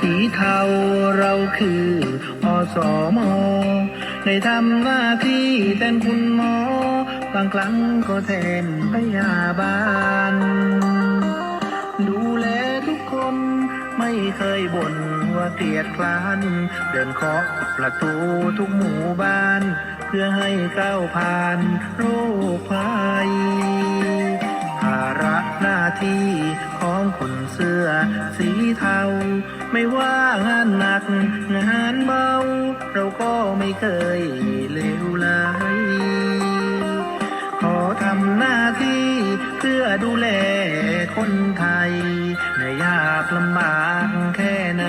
สีเทาเราคืออสมได้ทำหน้าที่แทนคุณหมอ บางครั้งก็แทนพยาบาล ดูแลทุกคนไม่เคยบ่นว่าเกลียดคร้าน เดินเคาะประตูทุกหมู่บ้าน เพื่อให้ก้าวผ่านโรคภัยภาระหน้าที่ สีเทา ไม่ว่างานหนัก งานเบา เราก็ไม่เคยเลวไหลขอทำหน้าที่เพื่อดูแลคนไทยในยากลำบากแค่ไหน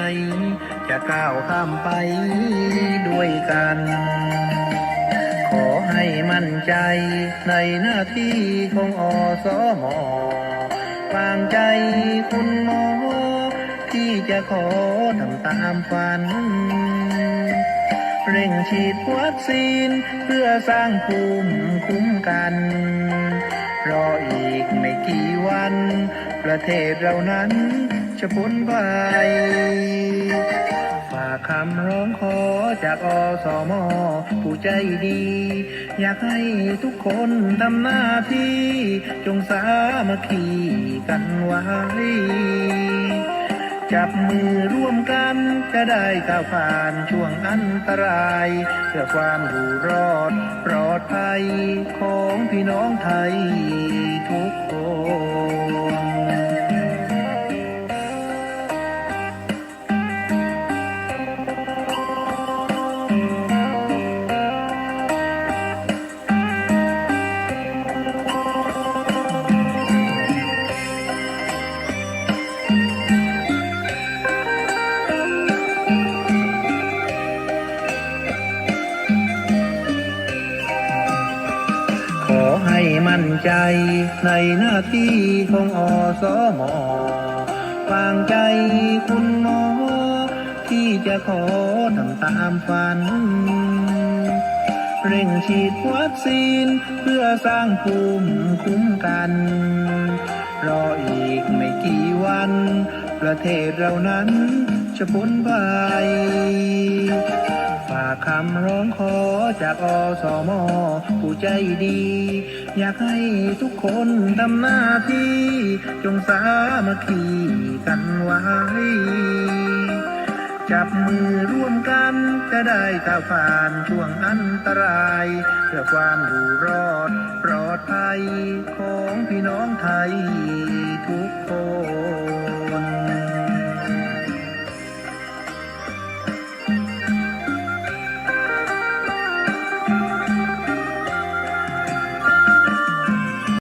จะก้าวข้ามไปด้วยกัน ขอให้มั่นใจในหน้าที่ของอสมวางใจคุณหมอ ขอทำตามฝัน เร่งฉีดวัคซีนเพื่อสร้างภูมิคุ้มกัน รออีกไม่กี่วัน ประเทศเรานั้นจะพ้นภัยฝากคำร้องขอจากอสมผู้ใจดี อยากให้ทุกคนทำหน้าที่ จงสามัคคีกันไว้ จับมือร่วมกันจะได้ก้าวผ่านช่วงอันตราย เพื่อความอยู่รอดปลอดภัยของพี่น้องไทย มั่นใจในหน้าที่ของอสมวางใจคุณหมอ ที่จะขอทำตามฝัน เร่งฉีดวัคซีนเพื่อสร้างภูมิคุ้มกัน รออีกไม่กี่วัน ประเทศเรานั้นจะพ้นภัยากคำร้องขอจากอสมผู้ใจดี อยากให้ทุกคนทำหน้าที่ จงสามัคคีกันไว้ จับมือร่วมกันจะได้ก้าวผ่านช่วงอันตราย เพื่อความอยู่รอดปลอดภัยของพี่น้องไทยทุกคน